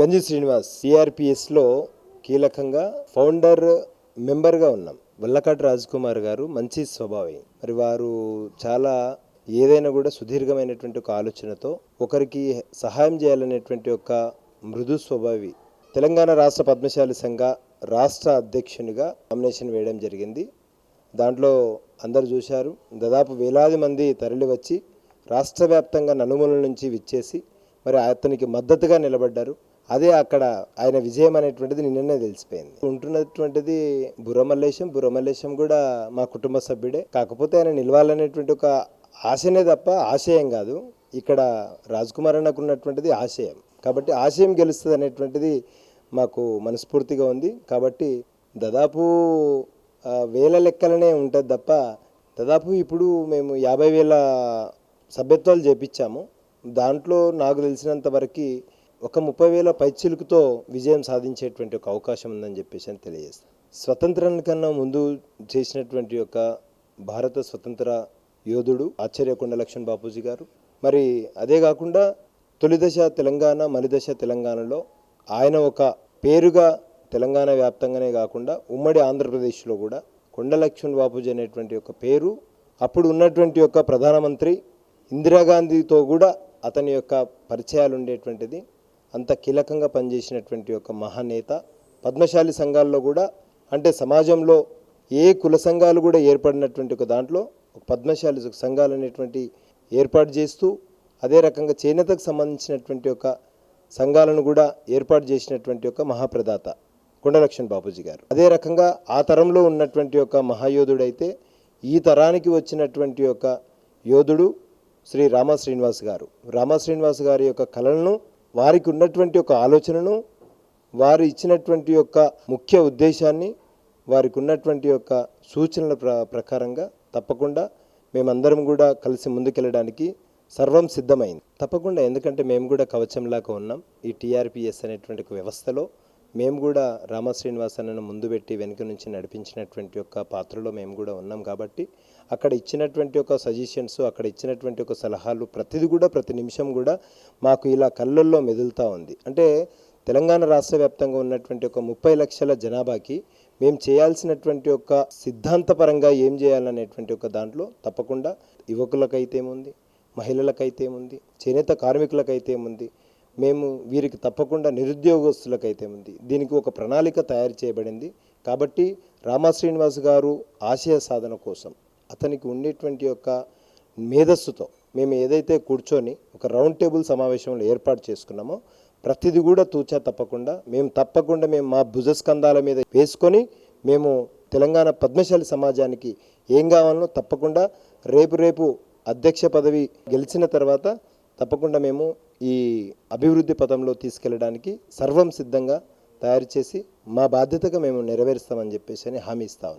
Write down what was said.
గంజి శ్రీనివాస్ సిఆర్పిఎస్లో కీలకంగా ఫౌండర్ మెంబర్గా ఉన్నాం. వల్లకాటి రాజ్కుమార్ గారు మంచి స్వభావి. మరి వారు చాలా ఏదైనా కూడా సుదీర్ఘమైనటువంటి ఒక ఆలోచనతో ఒకరికి సహాయం చేయాలనేటువంటి ఒక మృదు స్వభావి తెలంగాణ రాష్ట్ర పద్మశాలి సంఘ రాష్ట్ర అధ్యక్షునిగా నామినేషన్ వేయడం జరిగింది. దాంట్లో అందరు చూశారు. దాదాపు వేలాది మంది తరలి వచ్చి రాష్ట్ర వ్యాప్తంగా నలుమూలల నుంచి విచ్చేసి మరి అతనికి మద్దతుగా నిలబడ్డారు. అదే అక్కడ ఆయన విజయం అనేటువంటిది నిన్ననే తెలిసిపోయింది. ఉంటున్నటువంటిది బుర్రమల్లేశం బుర్రమల్లేశం కూడా మా కుటుంబ సభ్యుడే. కాకపోతే ఆయన నిలవాలనేటువంటి ఒక ఆశనే తప్ప ఆశయం కాదు. ఇక్కడ రాజ్ కుమార్ అన్నకు ఉన్నటువంటిది ఆశయం. కాబట్టి ఆశయం గెలుస్తుంది అనేటువంటిది మాకు మనస్ఫూర్తిగా ఉంది. కాబట్టి దాదాపు వేల లెక్కలనే ఉంటుంది తప్ప దాదాపు ఇప్పుడు మేము యాభై వేల సభ్యత్వాలు చేపించాము. దాంట్లో నాకు తెలిసినంత వరకు ఒక ముప్పై వేల పైచిలుకుతో విజయం సాధించేటువంటి ఒక అవకాశం ఉందని చెప్పేసి అని తెలియజేస్తాను స్వతంత్రానికన్నా ముందు చేసినటువంటి యొక్క భారత స్వతంత్ర యోధుడు ఆచార్య కొండలక్ష్మణ్ బాపూజీ గారు. మరి అదే కాకుండా తొలిదశ తెలంగాణ మలిదశ తెలంగాణలో ఆయన ఒక పేరుగా తెలంగాణ వ్యాప్తంగానే కాకుండా ఉమ్మడి ఆంధ్రప్రదేశ్లో కూడా కొండ లక్ష్మణ్ బాపూజీ అనేటువంటి ఒక పేరు అప్పుడు ఉన్నటువంటి యొక్క ప్రధానమంత్రి ఇందిరాగాంధీతో కూడా అతని యొక్క పరిచయాలు ఉండేటువంటిది. అంత కీలకంగా పనిచేసినటువంటి ఒక మహానేత పద్మశాలి సంఘాల్లో కూడా అంటే సమాజంలో ఏ కుల సంఘాలు కూడా ఏర్పడినటువంటి ఒక దాంట్లో ఒక పద్మశాలి సంఘాలు అనేటువంటి ఏర్పాటు చేస్తూ అదే రకంగా చేనేతకు సంబంధించినటువంటి ఒక సంఘాలను కూడా ఏర్పాటు చేసినటువంటి ఒక మహాప్రదాత కొండలక్ష్మణ్ బాపూజీ గారు. అదే రకంగా ఆ తరంలో ఉన్నటువంటి ఒక మహాయోధుడైతే ఈ తరానికి వచ్చినటువంటి ఒక యోధుడు శ్రీ రామ శ్రీనివాస్ గారు. రామ శ్రీనివాస్ గారి యొక్క కళలను వారికి ఉన్నటువంటి ఒక ఆలోచనను వారు ఇచ్చినటువంటి యొక్క ముఖ్య ఉద్దేశాన్ని వారికి ఉన్నటువంటి యొక్క సూచనల ప్ర ప్రకారంగా తప్పకుండా మేమందరం కూడా కలిసి ముందుకెళ్ళడానికి సర్వం సిద్ధమైంది. తప్పకుండా ఎందుకంటే మేము కూడా కవచంలాగా ఉన్నాం ఈ టీఆర్పిఎస్ అనేటువంటి వ్యవస్థలో. మేము కూడా రామ శ్రీనివాస్ ముందు పెట్టి వెనుక నుంచి నడిపించినటువంటి యొక్క పాత్రలో మేము కూడా ఉన్నాం కాబట్టి అక్కడ ఇచ్చినటువంటి ఒక సజెషన్స్ అక్కడ ఇచ్చినటువంటి ఒక సలహాలు ప్రతిది కూడా ప్రతి నిమిషం కూడా మాకు ఇలా కళ్ళల్లో మెదులుతూ ఉంది. అంటే తెలంగాణ రాష్ట్ర వ్యాప్తంగా ఉన్నటువంటి ఒక ముప్పై లక్షల జనాభాకి మేము చేయాల్సినటువంటి ఒక సిద్ధాంతపరంగా ఏం చేయాలనేటువంటి ఒక దాంట్లో తప్పకుండా యువకులకైతే ఏముంది మహిళలకైతే ఏముంది చేనేత కార్మికులకైతే ఏముంది మేము వీరికి తప్పకుండా నిరుద్యోగస్తులకైతే ఉంది. దీనికి ఒక ప్రణాళిక తయారు చేయబడింది. కాబట్టి రామా శ్రీనివాస్ గారు ఆశయ సాధన కోసం అతనికి ఉండేటువంటి యొక్క మేధస్సుతో మేము ఏదైతే కూర్చొని ఒక రౌండ్ టేబుల్ సమావేశంలో ఏర్పాటు చేసుకున్నామో ప్రతిదీ కూడా తూచా తప్పకుండా మేము తప్పకుండా మేము మా భుజస్కంధాల మీద వేసుకొని మేము తెలంగాణ పద్మశాలి సమాజానికి ఏం కావాలనో తప్పకుండా రేపు రేపు అధ్యక్ష పదవి గెలిచిన తర్వాత తప్పకుండా మేము ఈ అభివృద్ధి పథంలో తీసుకెళ్ళడానికి సర్వం సిద్ధంగా తయారు చేసి మా బాధ్యతగా మేము నెరవేరుస్తామని చెప్పేసి అని హామీ ఇస్తాము